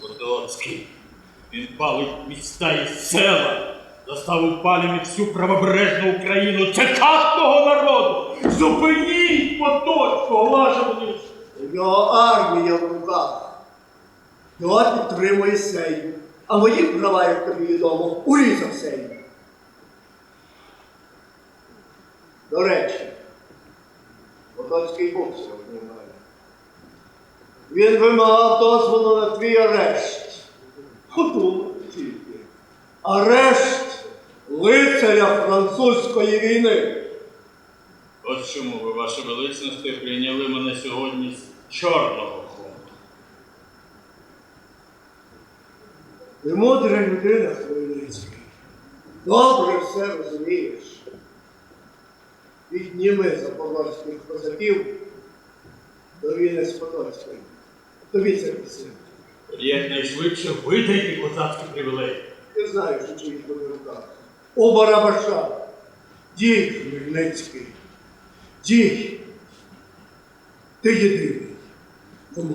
Потоцький. Він палить міста і села, заставив палями всю правобережну Україну. Це катного народу! Зупиніть Потоцького, ваше величність! У армія в руках. Його підтримує Сейм. А мої права, як тобі відомо, урізав Сейм. До речі, Потоцький був сьогодні. Він вимагав дозволу на твій арешт. Подумати тільки. Арешт лицаря французької війни. От чому ви, ваше величність, прийняли мене сьогодні з чорного фронту. Ти мудра людина, Хмельницький. Добре все розумієш. Підніми запорозьких козаків до війни з Потоцьким. Тобі це найшвидше видайте козацькі привілеї. Ти знаю, що чиїх в руках. У Барабаша. Дій, Хмельницький. Дій. Ти єдиний. Кому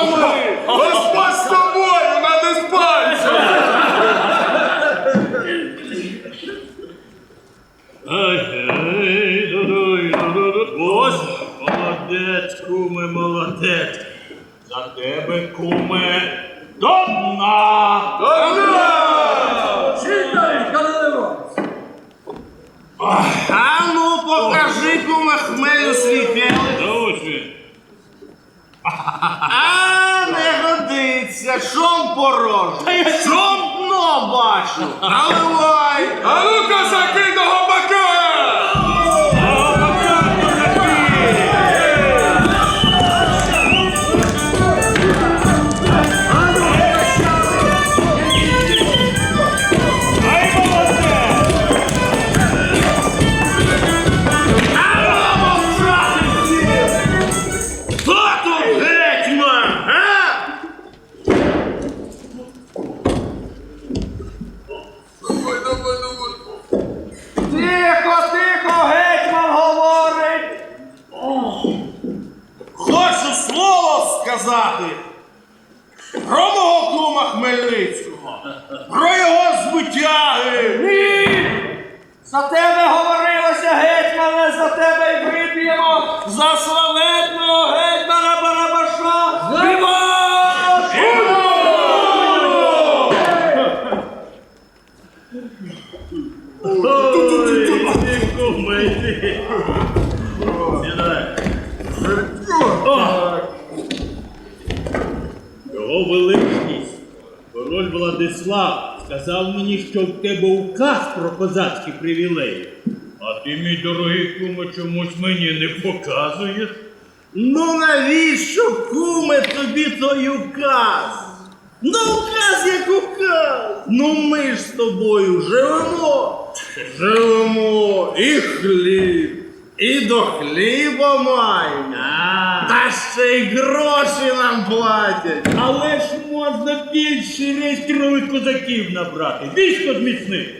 французами! Господь з тобою над іспанцями! Ай, дудуду. Ось, молодець, куме, молодець. За тебе, куме, до дна. А ну покажи куме хмелю свій пелик. А не годиться, шом порожній, шом дно бачу. Наливай! А ну козаки до гопака! Сказати. Про мого кума Хмельницького, про його збитяги. Ні! За тебе говорилося, гетьмане, за тебе й вип'ємо за славетного гетьмана Барабаша! Виваж! Ой, ти, куме, ти. Сідай. О! Його король Владислав, сказав мені, що в тебе указ про козацькі привілеї. А ти, мій дорогий куме, чомусь мені не показуєш. Ну навіщо, куме, тобі той указ? Ну указ як указ. Ну ми ж з тобою живемо. Живемо і хліб, і до хліба маємо. Та ще й гроші нам платять. Але ж можна більше реєстрових козаків набрати. Військо зміцнити.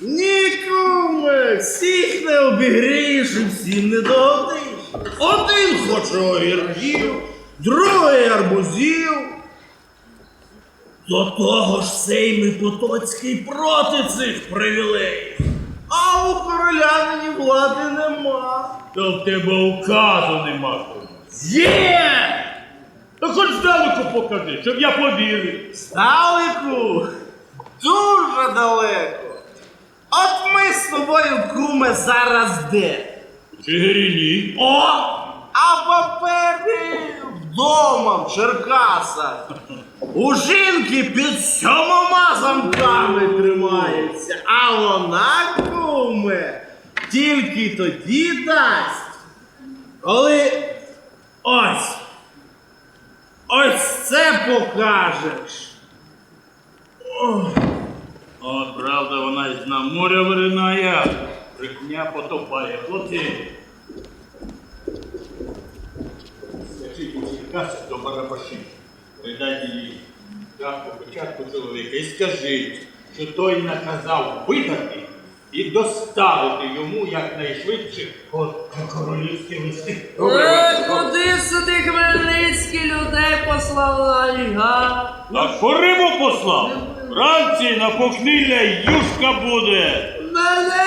Ні, куме, всіх не обігрієш всім не догодиш. Один хоче огірків, другий арбузів. До того ж сейми Потоцький проти цих привілеїв. А у короля нині влади нема. То в тебе указу нема. Є! Та хоч здалеку покажи, щоб я повірив. Здалеку? Дуже далеко. От ми з тобою, куме, зараз де? Чигирині. О! А папери дома в Черкасах. У жінки під сьомома замками тримається, а вона куме тільки тоді дасть, коли ось. Ось це покажеш. О, правда, вона із на моря виринає, брехня потопає. Хлопці. Черкаси до барабашів. Передайте їй по початку чоловіка і скажіть, що той наказав видати і доставити йому якнайшвидше королівські листи. Е, куди сюди Хмельницький людей послав на ліга? А по Риму послав. Вранці на похмілля юшка буде. Мене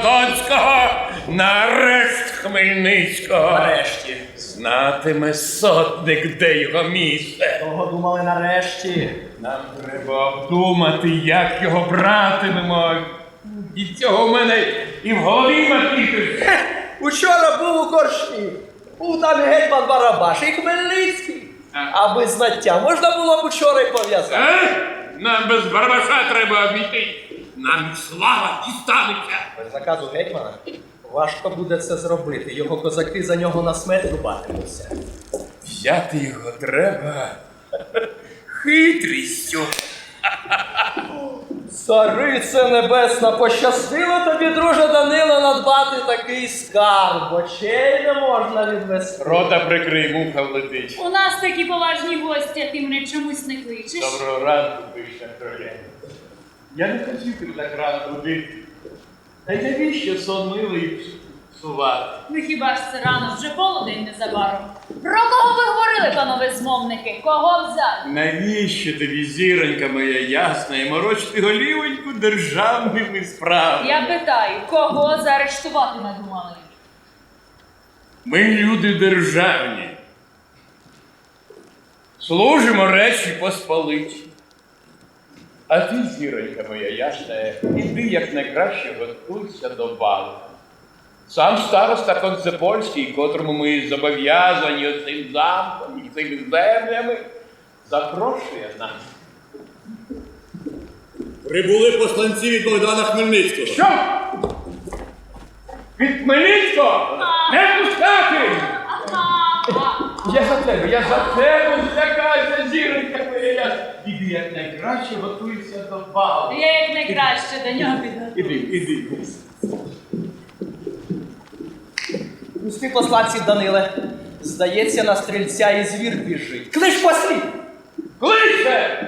гетьмана Потоцького на арешт Хмельницького. Нарешті. Знатиме сотник, де його місце. Того думали нарешті. Нам треба обдумати, як його братимемо. Від цього в мене і в голові макіти. Учора був у коршмі. Був там гетьман Барабаш і Хмельницький. А без знаття можна було б учора й пов'язати. Е? Нам без барабаша треба обійти. Нам слава дістанеться. Без заказу гетьмана важко буде це зробити. Його козаки за нього на смерть рубатимуться. Взяти його треба хитрістю. Царице небесна, пощастило тобі, друже Данило, надбати такий скарб. Очей не можна відвести. Рота прикрий, муха влетить. У нас такі поважні гості, а ти мене чомусь не кличеш. Доброго ранку, пише троє. Я не хотів тебе так рано будити. Та й навіщо сон милий псувати? Ну хіба ж це рано, вже полудень незабаром. Про кого ви говорили, панове змовники? Кого взяти? Навіщо тобі, зіронька моя ясна, і морочити голівоньку державними справами? Я питаю, кого заарештувати надумали? Ми люди державні. Служимо речі посполиті. А ти, зіронька моя ясна, іди якнайкраще готуйся до балу. Сам староста Концепольський, котрому ми зобов'язані оцим замком і цими землями, запрошує нас. Прибули посланці від Богдана Хмельницького. Що? Від Хмельницького? Не пускати! Я за тебе, я за тебе злякаюся, зіронька моя ясна. Іди якнайкраще готуйся до балу. Я як найкраще до нього піду. Іди, іди. Пусти посланців Даниле. Здається, на стрільця і звір біжить. Клич послів! Кличте!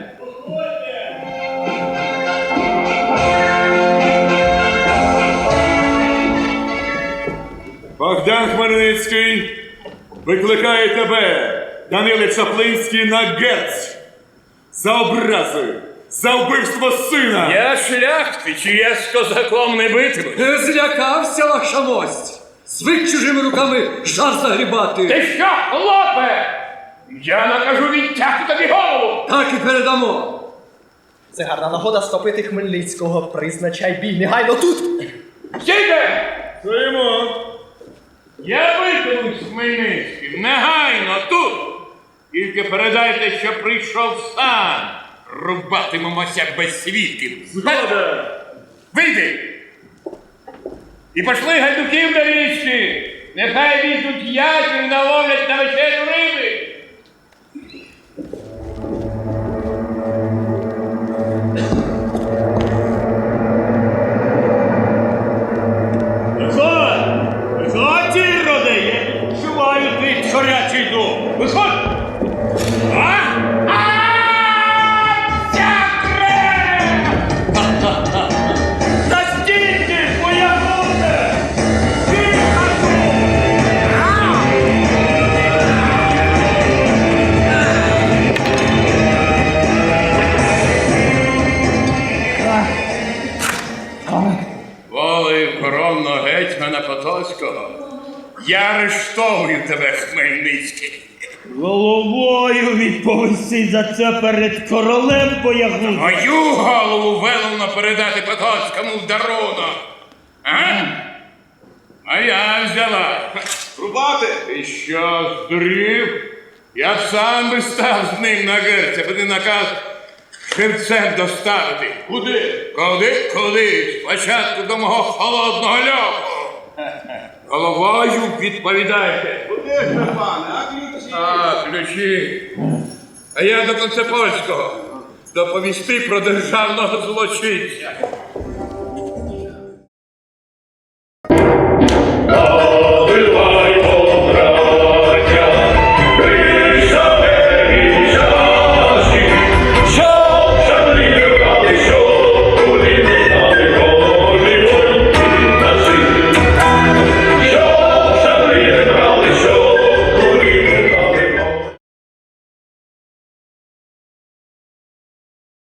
Богдан Хмельницький викликає тебе, Даниле Чаплинський, на герць за образи, за вбивство сина. Я шляхтич, і я з козаком не битиму. Не злякався ваша мость. Звик чужими руками жар загрібати. Ти що, хлопе? Я накажу відтягти тобі голову! Так і передамо. Це гарна нагода стопити Хмельницького. Призначай бій негайно тут. Сійте! Стоїмо! Я з Хмельницьким, негайно тут! Тільки передайте, що прийшов сам. Рубатимемося без свідків. Згода! Вийди! І пошли гайдуків до річки! Нехай візьмуть і наловлять на вечерю риби! Тебе, Хмельницький. Головою відповісти за це перед королем боягузом. Мою голову велено передати Потоцькому в дарунок. А? А я взяла. Рубати! Ти що, здурів? Я б сам би став з ним на герця, буде наказ живцем доставити. Куди? Куди? Куди? Спочатку до мого холодного льоху. Головою відповідайте. Куди ж ви, пане? А ключі? А, ключі. А я до Концепольського. Доповісти про державного злочинця.